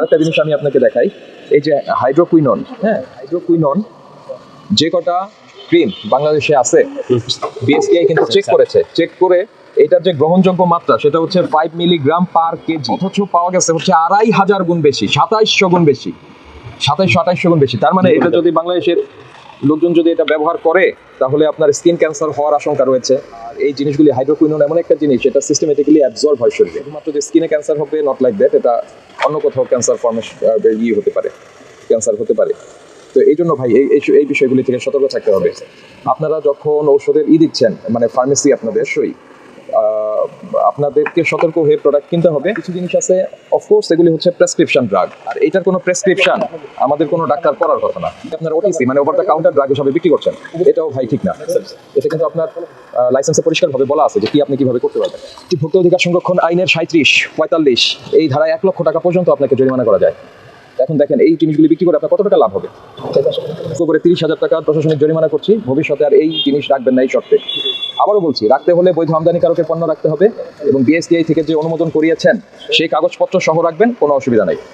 আরেকটা জিনিস আমি আপনাকে দেখাই এই যে হাইড্রোকুইনন হ্যাঁ হাইড্রোকুইনন যে কটা ক্রিম বাংলাদেশে আছে বিএসটিআই কিন্তু চেক করেছে চেক করে এটার যে গ্রহণযোগ্য মাত্রা সেটা হচ্ছে ফাইভ মিলিগ্রাম পার কেজি অথচ পাওয়া গেছে হচ্ছে আড়াই হাজার গুণ বেশি সাতাইশশো গুণ বেশি সাতাইশশো আঠাইশশো গুণ বেশি তার মানে এটা যদি বাংলাদেশের লোকজন যদি এটা ব্যবহার করে, তাহলে আপনার স্কিন ক্যান্সার হওয়ার আশঙ্কা রয়েছে। এই জিনিসগুলি হাইড্রোকুইনোন এমন একটা জিনিস এটা সিস্টেমেটিক্যালি অ্যাবজর্ব হয় শরীরে। শুধুমাত্র যে স্কিনে ক্যান্সার হবে নট লাইক দ্যাট এটা অন্য কোথাও ক্যান্সার ফর্মেশন ইয়ে হতে পারে ক্যান্সার হতে পারে। তো এই জন্য ভাই, এই, এই- বিষয়গুলি থেকে সতর্ক থাকতে হবে। আপনারা যখন ঔষধের ই দিচ্ছেন মানে ফার্মেসি আপনাদের সই আপনাদেরকে সতর্ক হয়ে প্রোডাক্ট কিনতে হবে। কিছু জিনিস আছে অফকোর্স এগুলি হচ্ছে প্রেসক্রিপশন ড্রাগ আর এটার কোনো প্রেসক্রিপশন আমাদের কোনো ডাক্তার করার কথা না। আপনার ওটিসি মানে ওভার দ্য কাউন্টার ড্রাগ হিসাবে বিক্রি করছেন। এটাও ভাই ঠিক না। এটা কিন্তু আপনার লাইসেন্সে পরিষ্কারভাবে বলা আছে যে কি আপনি কীভাবে করতে পারবেন। ভোক্তা অধিকার সংরক্ষণ আইনের সাঁত্রিশ পঁয়তাল্লিশ, এই ধারায় এক লক্ষ টাকা পর্যন্ত আপনাকে জরিমানা করা যায়। এখন দেখেন, এই জিনিসগুলি বিক্রি করে আপনার কত টাকা লাভ হবে? করে তিরিশ হাজার টাকা প্রশাসনিক জরিমানা করছি। ভবিষ্যতে আর এই জিনিস রাখবেন না এই শর্তে। আবারও বলছি, রাখতে হলে বৈধ আমদানিকারকের পণ্য রাখতে হবে এবং বিএসটিআই থেকে যে অনুমোদন করিয়েছেন, সেই কাগজপত্র সহ রাখবেন, কোনো অসুবিধা নেই।